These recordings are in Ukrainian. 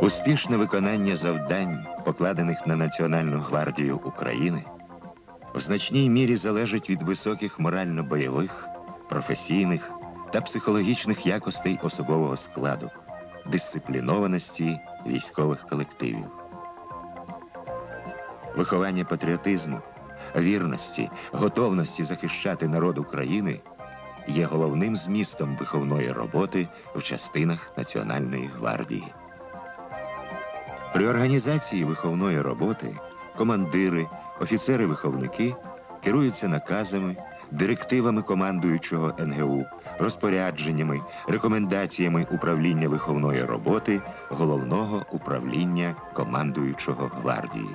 Успішне виконання завдань, покладених на Національну гвардію України, в значній мірі залежить від високих морально-бойових, професійних та психологічних якостей особового складу, дисциплінованості військових колективів. Виховання патріотизму, вірності, готовності захищати народ України є головним змістом виховної роботи в частинах Національної гвардії. При організації виховної роботи командири, офіцери-виховники керуються наказами, директивами командуючого НГУ, розпорядженнями, рекомендаціями управління виховної роботи головного управління командуючого гвардії.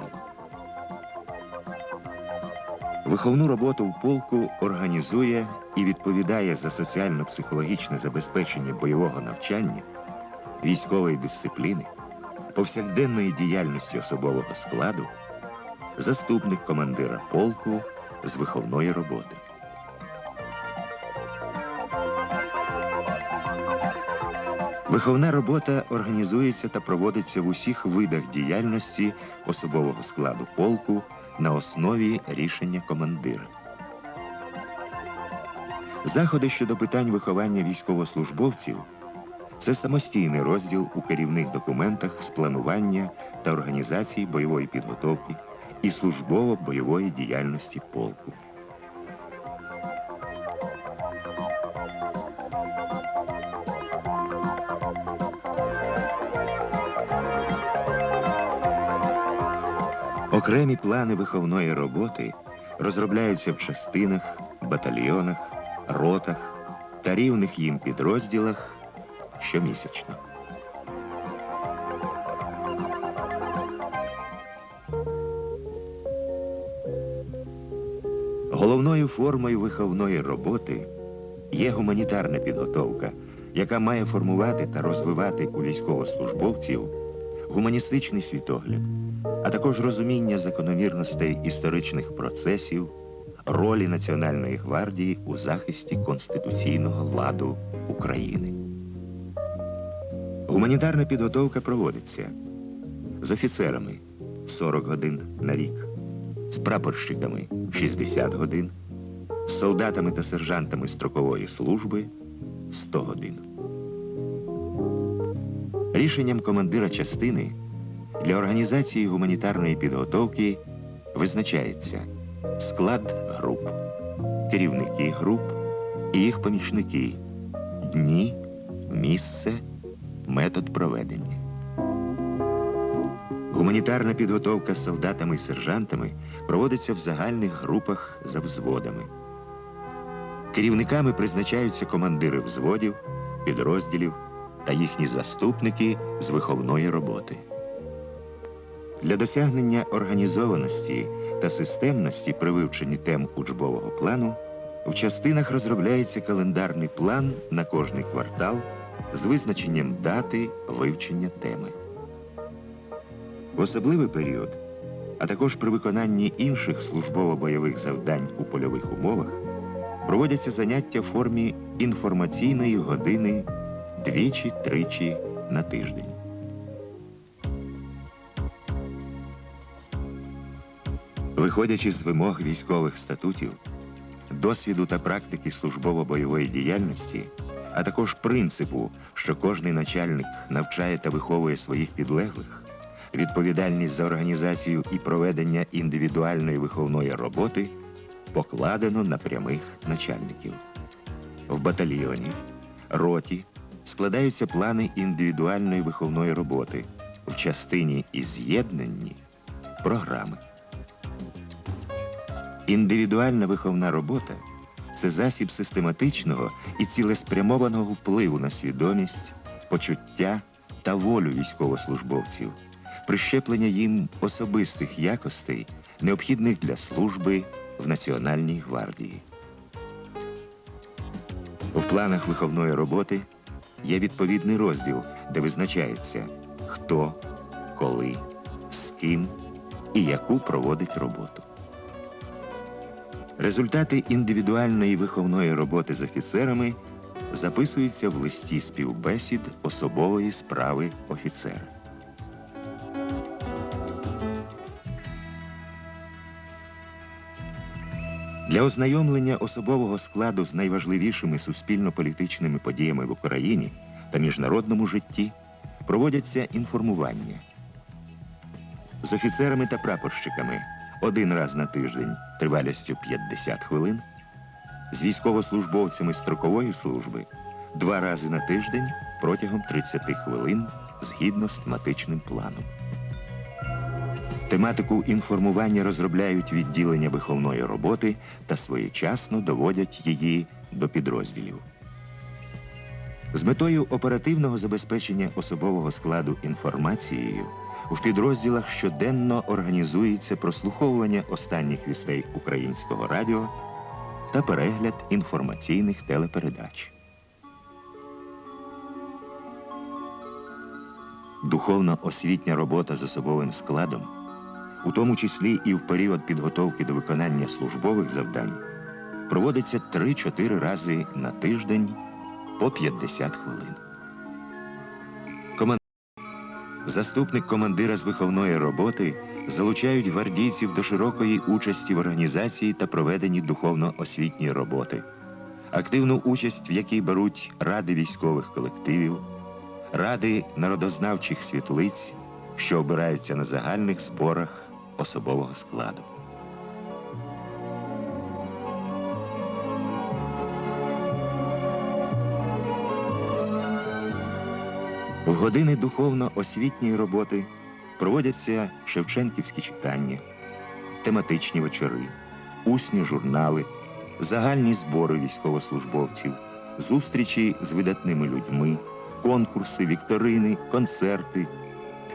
Виховну роботу в полку організує і відповідає за соціально-психологічне забезпечення бойового навчання, військової дисципліни, повсякденної діяльності особового складу, заступник командира полку з виховної роботи. Виховна робота організується та проводиться в усіх видах діяльності особового складу полку на основі рішення командира. Заходи щодо питань виховання військовослужбовців це самостійний розділ у керівних документах з планування та організації бойової підготовки і службово-бойової діяльності полку. Окремі плани виховної роботи розробляються в частинах, батальйонах, ротах та рівних їм підрозділах щомісячно. Головною формою виховної роботи є гуманітарна підготовка, яка має формувати та розвивати у військовослужбовців гуманістичний світогляд, а також розуміння закономірностей історичних процесів, ролі Національної гвардії у захисті конституційного ладу України. Гуманітарна підготовка проводиться з офіцерами 40 годин на рік, з прапорщиками 60 годин, з солдатами та сержантами строкової служби 100 годин. Рішенням командира частини для організації гуманітарної підготовки визначається склад груп, керівники груп і їх помічники, дні, місце, метод проведення. Гуманітарна підготовка з солдатами і сержантами проводиться в загальних групах за взводами. Керівниками призначаються командири взводів, підрозділів та їхні заступники з виховної роботи. Для досягнення організованості та системності при вивченні тем учбового плану в частинах розробляється календарний план на кожний квартал з визначенням дати вивчення теми. В особливий період, а також при виконанні інших службово-бойових завдань у польових умовах, проводяться заняття в формі інформаційної години двічі-тричі на тиждень. Виходячи з вимог військових статутів, досвіду та практики службово-бойової діяльності, а також принципу, що кожний начальник навчає та виховує своїх підлеглих, відповідальність за організацію і проведення індивідуальної виховної роботи покладено на прямих начальників. В батальйоні, роті складаються плани індивідуальної виховної роботи, в частині і з'єднанні програми. Індивідуальна виховна робота це засіб систематичного і цілеспрямованого впливу на свідомість, почуття та волю військовослужбовців, прищеплення їм особистих якостей, необхідних для служби в Національній гвардії. В планах виховної роботи є відповідний розділ, де визначається, хто, коли, з ким і яку проводить роботу. Результати індивідуальної виховної роботи з офіцерами записуються в листі співбесід особової справи офіцера. Для ознайомлення особового складу з найважливішими суспільно-політичними подіями в Україні та міжнародному житті проводяться інформування. З офіцерами та прапорщиками один раз на тиждень тривалістю 50 хвилин, з військовослужбовцями строкової служби два рази на тиждень протягом 30 хвилин згідно з тематичним планом. Тематику інформування розробляють відділення виховної роботи та своєчасно доводять її до підрозділів. З метою оперативного забезпечення особового складу інформацією в підрозділах щоденно організується прослуховування останніх вістей українського радіо та перегляд інформаційних телепередач. Духовно-освітня робота з особовим складом, у тому числі і в період підготовки до виконання службових завдань, проводиться 3-4 рази на тиждень по 50 хвилин. Заступник командира з виховної роботи залучають гвардійців до широкої участі в організації та проведенні духовно-освітньої роботи, активну участь в якій беруть ради військових колективів, ради народознавчих світлиць, що обираються на загальних зборах особового складу. В години духовно-освітньої роботи проводяться шевченківські читання, тематичні вечори, усні журнали, загальні збори військовослужбовців, зустрічі з видатними людьми, конкурси, вікторини, концерти,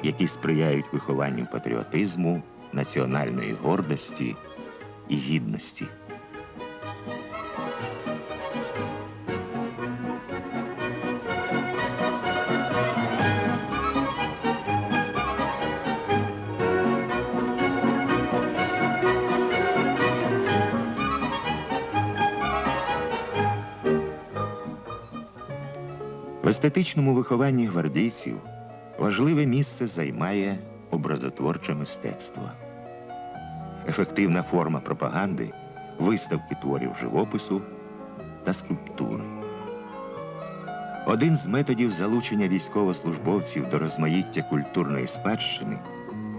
які сприяють вихованню патріотизму, національної гордості і гідності. Естетичному вихованні гвардійців важливе місце займає образотворче мистецтво. Ефективна форма пропаганди, виставки творів живопису та скульптури. Один з методів залучення військовослужбовців до розмаїття культурної спадщини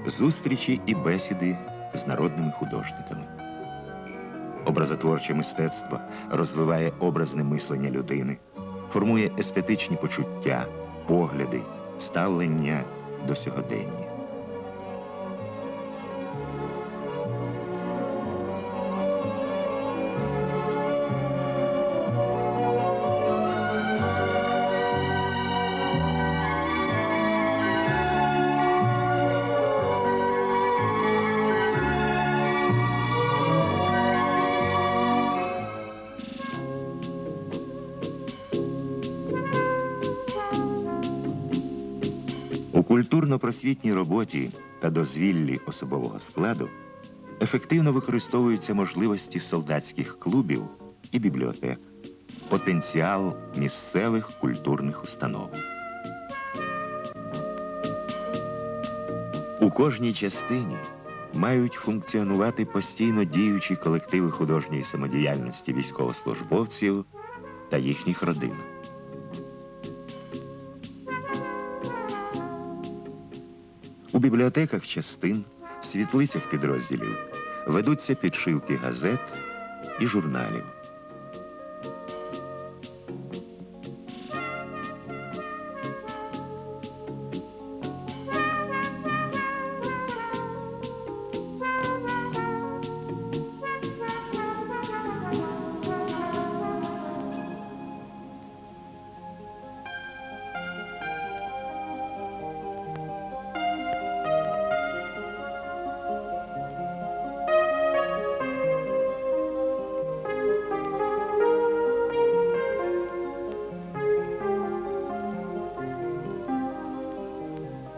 зустрічі і бесіди з народними художниками. Образотворче мистецтво розвиває образне мислення людини, формує естетичні почуття, погляди, ставлення до сьогодення. Культурно-просвітній роботі та дозвіллі особового складу ефективно використовуються можливості солдатських клубів і бібліотек, потенціал місцевих культурних установ. У кожній частині мають функціонувати постійно діючі колективи художньої самодіяльності військовослужбовців та їхніх родин. Бібліотеках частин, світлицях підрозділів ведуться підшивки газет і журналів.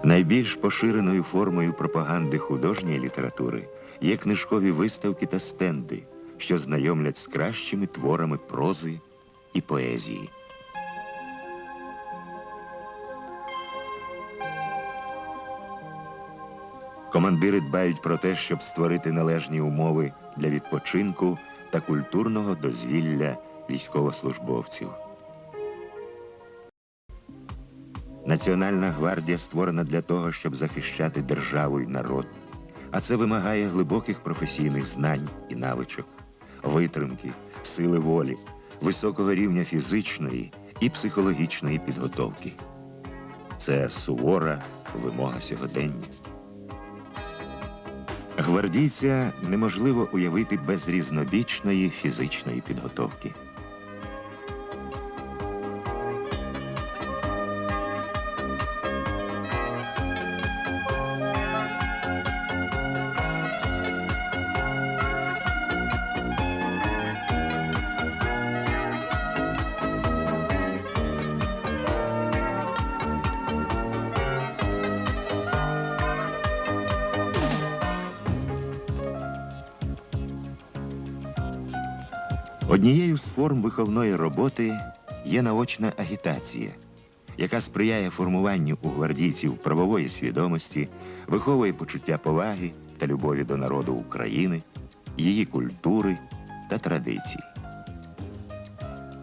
Найбільш поширеною формою пропаганди художньої літератури є книжкові виставки та стенди, що знайомлять з кращими творами прози і поезії. Командири дбають про те, щоб створити належні умови для відпочинку та культурного дозвілля військовослужбовців. Національна гвардія створена для того, щоб захищати державу і народ. А це вимагає глибоких професійних знань і навичок, витримки, сили волі, високого рівня фізичної і психологічної підготовки. Це сувора вимога сьогодення. Гвардійця неможливо уявити без різнобічної фізичної підготовки. Однією з форм виховної роботи є наочна агітація, яка сприяє формуванню у гвардійців правової свідомості, виховує почуття поваги та любові до народу України, її культури та традицій.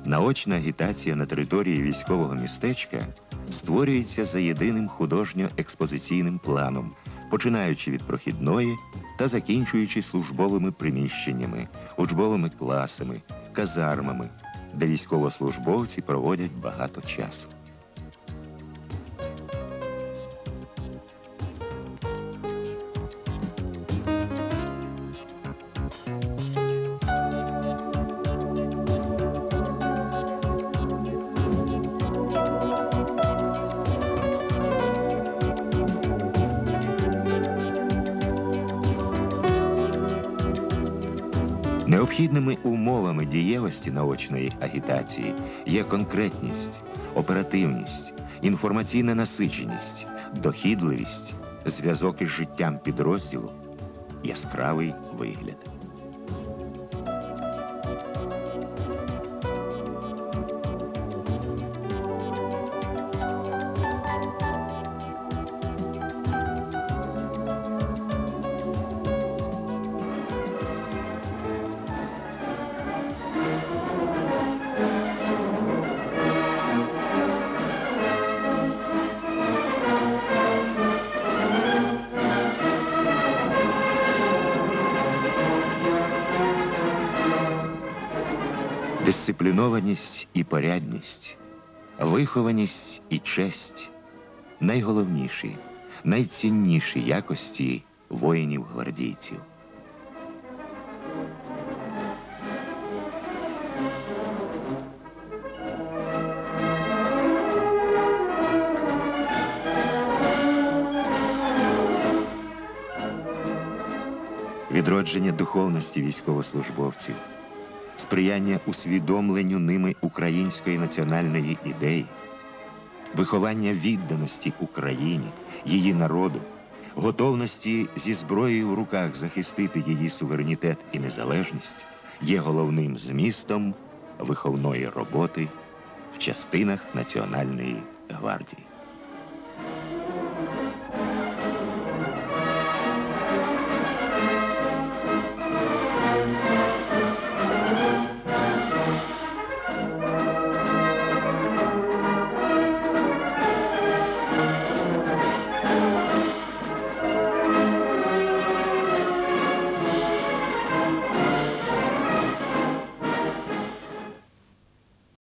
Наочна агітація на території військового містечка створюється за єдиним художньо-експозиційним планом, починаючи від прохідної та закінчуючи службовими приміщеннями, учбовими класами, казармами, де військовослужбовці проводять багато часу. Необхідними умовами дієвості наочної агітації є конкретність, оперативність, інформаційна насиченість, дохідливість, зв'язок із життям підрозділу, яскравий вигляд. Дисциплінованість і порядність, вихованість і честь найголовніші, найцінніші якості воїнів-гвардійців. Відродження духовності військовослужбовців сприяння усвідомленню ними української національної ідеї, виховання відданості Україні, її народу, готовності зі зброєю в руках захистити її суверенітет і незалежність є головним змістом виховної роботи в частинах Національної гвардії.